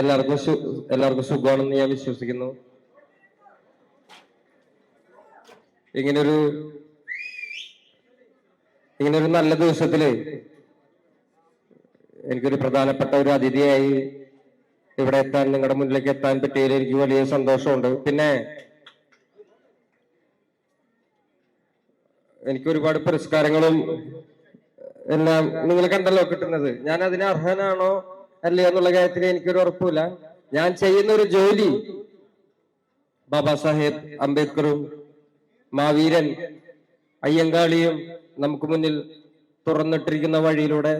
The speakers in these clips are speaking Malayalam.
എല്ലാവർക്കും എല്ലാവർക്കും സുഖമാണെന്ന് ഞാൻ വിശ്വസിക്കുന്നു. ഇങ്ങനൊരു ഇങ്ങനൊരു നല്ല ദിവസത്തിൽ എനിക്കൊരു പ്രധാനപ്പെട്ട ഒരു അതിഥിയായി ഇവിടെ എത്താൻ നിങ്ങളുടെ മുന്നിലേക്ക് എത്താൻ പറ്റിയതിൽ എനിക്ക് വലിയ സന്തോഷമുണ്ട്. പിന്നെ എനിക്ക് ഒരുപാട് പുരസ്കാരങ്ങളും എല്ലാം നിങ്ങൾ കണ്ടല്ലോ കിട്ടുന്നത്. ഞാൻ അതിന് അർഹനാണോ? അല്ലേ എന്നുള്ള കാര്യത്തിൽ എനിക്കൊരു ഉറപ്പില്ല. ഞാൻ ചെയ്യുന്ന ഒരു ജോലി ബാബാ സാഹേബ് അംബേദ്കറും മാവീരൻ അയ്യങ്കാളിയും നമുക്ക് മുന്നിൽ തുറന്നിട്ടിരിക്കുന്ന വഴിയിലൂടെ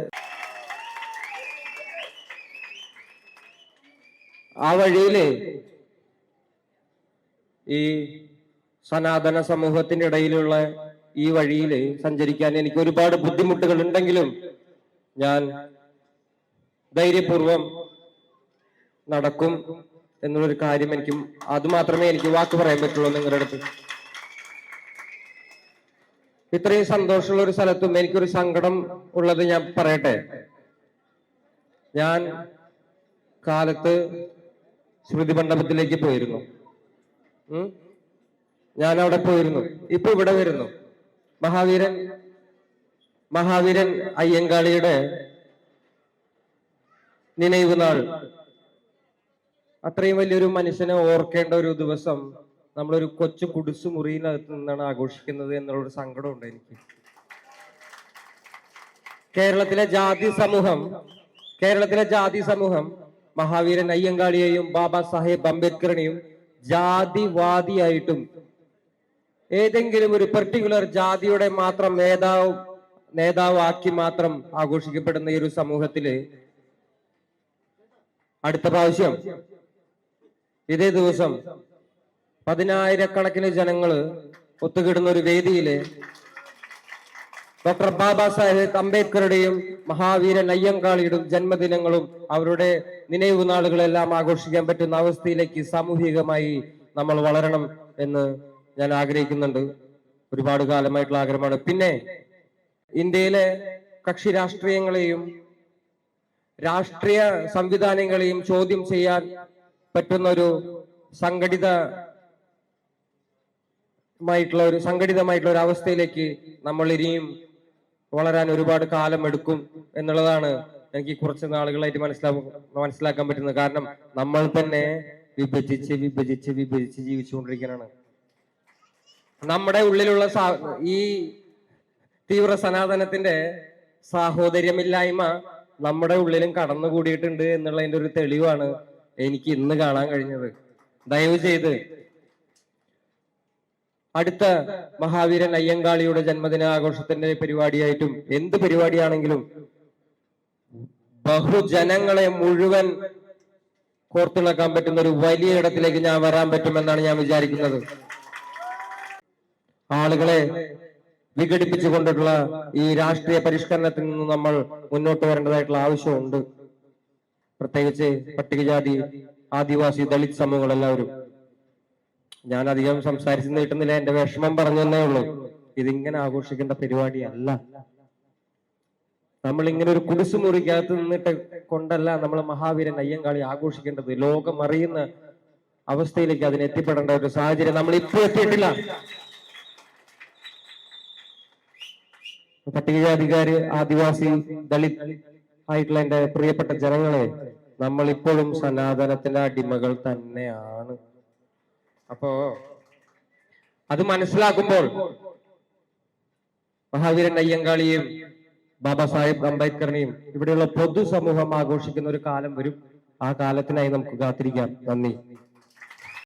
ആ വഴിയിൽ ഈ സനാതന സമൂഹത്തിന്റെ ഇടയിലുള്ള ഈ വഴിയിൽ സഞ്ചരിക്കാൻ എനിക്ക് ഒരുപാട് ബുദ്ധിമുട്ടുകൾ ഉണ്ടെങ്കിലും ഞാൻ ധൈര്യപൂർവം നടക്കും എന്നുള്ളൊരു കാര്യം എനിക്ക് അത് മാത്രമേ എനിക്ക് വാക്ക് പറയാൻ പറ്റുള്ളൂ നിങ്ങളുടെ അടുത്ത്. ഇത്രയും സന്തോഷമുള്ള ഒരു സ്ഥലത്തും എനിക്കൊരു സങ്കടം ഉള്ളത് ഞാൻ പറയട്ടെ. ഞാൻ കാലത്ത് ശ്രുതി മണ്ഡപത്തിലേക്ക് പോയിരുന്നു. ഞാൻ അവിടെ പോയിരുന്നു. ഇപ്പൊ ഇവിടെ വരുന്നു. മഹാവീരൻ മഹാവീരൻ അയ്യങ്കാളിയുടെ നിனைവ് നാൾ. അത്രയും വലിയൊരു മനുഷ്യനെ ഓർക്കേണ്ട ഒരു ദിവസം നമ്മളൊരു കൊച്ചു കുടിസു മുറിയിനകത്ത് നിന്നാണ് ആഘോഷിക്കുന്നത് എന്നുള്ളൊരു സങ്കടമുണ്ട് എനിക്ക്. കേരളത്തിലെ ജാതി സമൂഹം കേരളത്തിലെ ജാതി സമൂഹം മഹാവീരൻ അയ്യങ്കാളിയെയും ബാബാ സാഹേബ് അംബേദ്കറിനെയും ജാതിവാദിയായിട്ടും ഏതെങ്കിലും ഒരു പെർട്ടിക്കുലർ ജാതിയുടെ മാത്രം നേതാവ് നേതാവാക്കി മാത്രം ആഘോഷിക്കപ്പെടുന്ന ഈ ഒരു സമൂഹത്തിൽ അടുത്ത പ്രാവശ്യം. ഇതേ ദിവസം പതിനായിരക്കണക്കിന് ജനങ്ങൾ ഒത്തുകിടുന്ന ഒരു വേദിയിൽ ഡോക്ടർ ബാബാ സാഹേബ് അംബേദ്കറുടെയും മഹാവീരൻ അയ്യങ്കാളിയുടെയും ജന്മദിനങ്ങളും അവരുടെ നിனைവ് നാളുകളെല്ലാം ആഘോഷിക്കാൻ പറ്റുന്ന അവസ്ഥയിലേക്ക് സാമൂഹികമായി നമ്മൾ വളരണം എന്ന് ഞാൻ ആഗ്രഹിക്കുന്നുണ്ട്. ഒരുപാട് കാലമായിട്ടുള്ള ആഗ്രഹമാണ്. പിന്നെ ഇന്ത്യയിലെ കക്ഷി രാഷ്ട്രീയങ്ങളെയും രാഷ്ട്രീയ സംവിധാനങ്ങളെയും ചോദ്യം ചെയ്യാൻ പറ്റുന്ന ഒരു സംഘടിത മായിട്ടുള്ള ഒരു സംഘടിതമായിട്ടുള്ള ഒരു അവസ്ഥയിലേക്ക് നമ്മൾ ഇനിയും വളരാൻ ഒരുപാട് കാലം എടുക്കും എന്നുള്ളതാണ് എനിക്ക് കുറച്ച് നാളുകളായിട്ട് മനസ്സിലാക്കാൻ മനസ്സിലാക്കാൻ പറ്റുന്നത്. കാരണം നമ്മൾ തന്നെ വിഭജിച്ച് വിഭജിച്ച് വിഭജിച്ച് ജീവിച്ചുകൊണ്ടിരിക്കാനാണ് നമ്മുടെ ഉള്ളിലുള്ള ഈ തീവ്ര സനാതനത്തിന്റെ സാഹോദര്യമില്ലായ്മ നമ്മുടെ ഉള്ളിലും കടന്നുകൂടിയിട്ടുണ്ട് എന്നുള്ളതിന്റെ ഒരു തെളിവാണ് എനിക്ക് ഇന്ന് കാണാൻ കഴിഞ്ഞത്. ദയവ് ചെയ്ത് അടുത്ത മഹാവീരൻ അയ്യങ്കാളിയുടെ ജന്മദിന ആഘോഷത്തിന്റെ പരിപാടിയായിട്ടും എന്ത് പരിപാടിയാണെങ്കിലും ബഹുജനങ്ങളെ മുഴുവൻ കോർത്തിണക്കാൻ പറ്റുന്ന ഒരു വലിയ ഇടത്തിലേക്ക് ഞാൻ വരാൻ പറ്റുമെന്നാണ് ഞാൻ വിചാരിക്കുന്നത്. ആളുകളെ വിഘടിപ്പിച്ചുകൊണ്ടുള്ള ഈ രാഷ്ട്രീയ പരിഷ്കരണത്തിൽ നിന്ന് നമ്മൾ മുന്നോട്ട് വരേണ്ടതായിട്ടുള്ള ആവശ്യമുണ്ട്. പ്രത്യേകിച്ച് പട്ടികജാതി ആദിവാസി ദളിത് സമൂഹങ്ങൾ എല്ലാവരും ഞാൻ അധികം സംസാരിച്ചു നീട്ടുന്നില്ല എന്റെ വിഷമം പറഞ്ഞു തന്നേ ഉള്ളൂ. ഇതിങ്ങനെ ആഘോഷിക്കേണ്ട പരിപാടിയല്ല നമ്മൾ ഇങ്ങനെ ഒരു കുടിസു മുറിക്കകത്ത് നിന്നിട്ട് കൊണ്ടല്ല നമ്മൾ മഹാവീരൻ അയ്യങ്കാളി ആഘോഷിക്കേണ്ടത്. ലോകം അറിയുന്ന അവസ്ഥയിലേക്ക് അതിന് എത്തിപ്പെടേണ്ട ഒരു സാഹചര്യം നമ്മൾ ഇപ്പോൾ എത്തിയിട്ടില്ല. പട്ടികജാതിക്കാര് ആദിവാസി ദളിത് ആയിട്ടുള്ള എന്റെ പ്രിയപ്പെട്ട ജനങ്ങളെ നമ്മൾ ഇപ്പോഴും സനാതനത്തിന്റെ അടിമകൾ തന്നെയാണ്. അപ്പോ അത് മനസ്സിലാക്കുമ്പോൾ മഹാവീരൻ അയ്യങ്കാളിയും ബാബാ സാഹിബ് അംബേദ്കറിനെയും ഇവിടെയുള്ള പൊതുസമൂഹം ആഘോഷിക്കുന്ന ഒരു കാലം വരും. ആ കാലത്തിനായി നമുക്ക് കാത്തിരിക്കാം. നന്ദി.